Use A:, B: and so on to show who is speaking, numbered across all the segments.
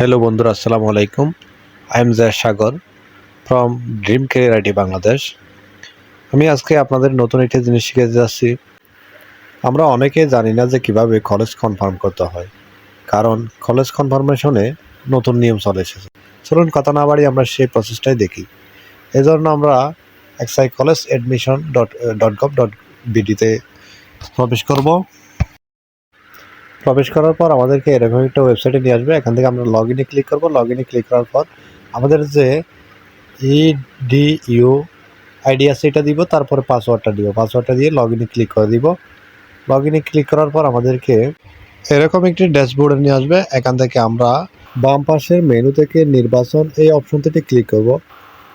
A: Hello বন্ধুরা, আসসালামু আলাইকুম। I am Joy Sagar from Dream Career IT Bangladesh আমি আজকে আপনাদের নতুন একটি জিনিস শিখে যাচ্ছি। আমরা অনেকেই জানি না যে কীভাবে কলেজ কনফার্ম করতে হয়, কারণ কলেজ কনফার্মেশনে নতুন নিয়ম চলে এসেছে। চলুন কথা না বাড়ি আমরা সেই প্রসেসটাই দেখি। এই জন্য আমরা X I college admission dot dot gov dot বিডিতে প্রবেশ করব। প্রবেশ করার পর আমাদেরকে এরকম একটা ওয়েবসাইটে নিয়ে আসবে। এখান থেকে আমরা লগ ইনে ক্লিক করব। লগ ইনে ক্লিক করার পর আমাদের যে ই ডি ইউ আইডি আছে এটা দিব, তারপরে পাসওয়ার্ডটা দিব। পাসওয়ার্ডটা দিয়ে লগ ইনে ক্লিক করে দিব। লগ ইনে ক্লিক করার পর আমাদেরকে এরকম একটি ড্যাশবোর্ডে নিয়ে আসবে। এখান থেকে আমরা বাম পাশের মেনু থেকে নির্বাচন এই অপশনটিতে ক্লিক করব।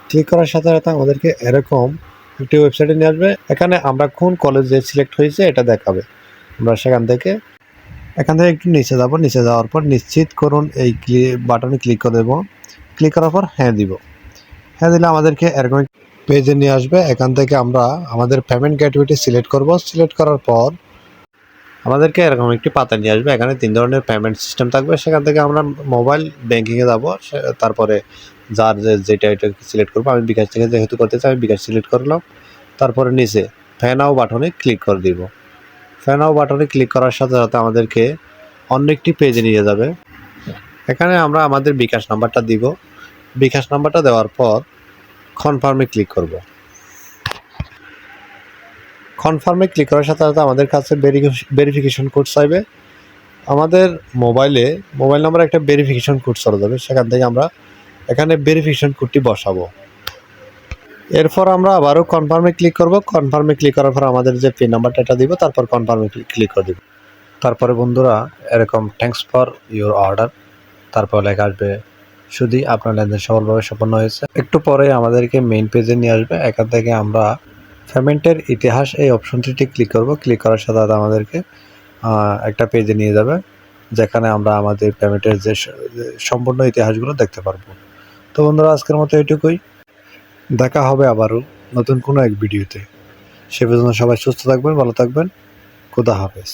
A: ক্লিক করার সাথে সাথে আমাদেরকে এরকম একটি ওয়েবসাইটে নিয়ে আসবে। এখানে আমরা কোন কলেজে সিলেক্ট হয়েছে এটা দেখাবে। আমরা সেখান থেকে এখান থেকে একটু নিচে যাব, নিচে যাওয়ার পর নিশ্চিত করুন এই বাটনে ক্লিক করে দেবো। ক্লিক করার পর হ্যাঁ দিব। হ্যাঁ দিলে আমাদেরকে এরকম পেজে নিয়ে আসবে। এখান থেকে আমরা আমাদের পেমেন্ট গ্যাটওয়েটি সিলেক্ট করব। সিলেক্ট করার পর আমাদেরকে এরকম একটি পাতা নিয়ে আসবে। এখানে তিন ধরনের পেমেন্ট সিস্টেম থাকবে। সেখান থেকে আমরা মোবাইল ব্যাঙ্কিংয়ে যাব। তারপরে যার যে, যেটা এটা সিলেক্ট করব, আমি বিকাশ থেকে যেহেতু করতে চাই, আমি বিকাশ সিলেক্ট করলাম। তারপরে নিচে ফ্যানাও বাটনে ক্লিক করে দিব। ফ্যানাও বাটনে ক্লিক করার সাথে সাথে আমাদেরকে অন্য একটি পেজে নিয়ে যাবে। এখানে আমরা আমাদের বিকাশ নাম্বারটা দিব। বিকাশ নাম্বারটা দেওয়ার পর কনফার্মে ক্লিক করব। কনফার্মে ক্লিক করার সাথে সাথে আমাদের কাছে ভেরিফিকেশন কোড চাইবে। আমাদের মোবাইলে মোবাইল নাম্বার একটা ভেরিফিকেশন কোড চলে যাবে। সেখান থেকে আমরা এখানে ভেরিফিকেশন কোডটি বসাবো। এরপর আমরা আবারও কনফার্মে ক্লিক করব। কনফার্মে ক্লিক করার পর আমাদের যে পিন নাম্বারটা এটা দিব, তারপর কনফার্মে ক্লিক করে দিব। তারপরে বন্ধুরা, এরকম থ্যাঙ্কস ফর ইউর অর্ডার তারপর লেখা আসবে শুধু আপনার লেনদেন সফলভাবে সম্পন্ন হয়েছে। একটু পরে আমাদেরকে মেইন পেজে নিয়ে আসবে। এখান থেকে আমরা পেমেন্টের ইতিহাস এই অপশনটিতে ক্লিক করব। ক্লিক করার সাথে সাথে আমাদেরকে একটা পেজে নিয়ে যাবে, যেখানে আমরা আমাদের পেমেন্টের যে সম্পূর্ণ ইতিহাসগুলো দেখতে পারব। তো বন্ধুরা, আজকের মতো এটুকুই। দেখা হবে আবারও নতুন কোনো এক ভিডিওতে। সে পর্যন্ত সবাই সুস্থ থাকবেন, ভালো থাকবেন। খুদা হাফেজ।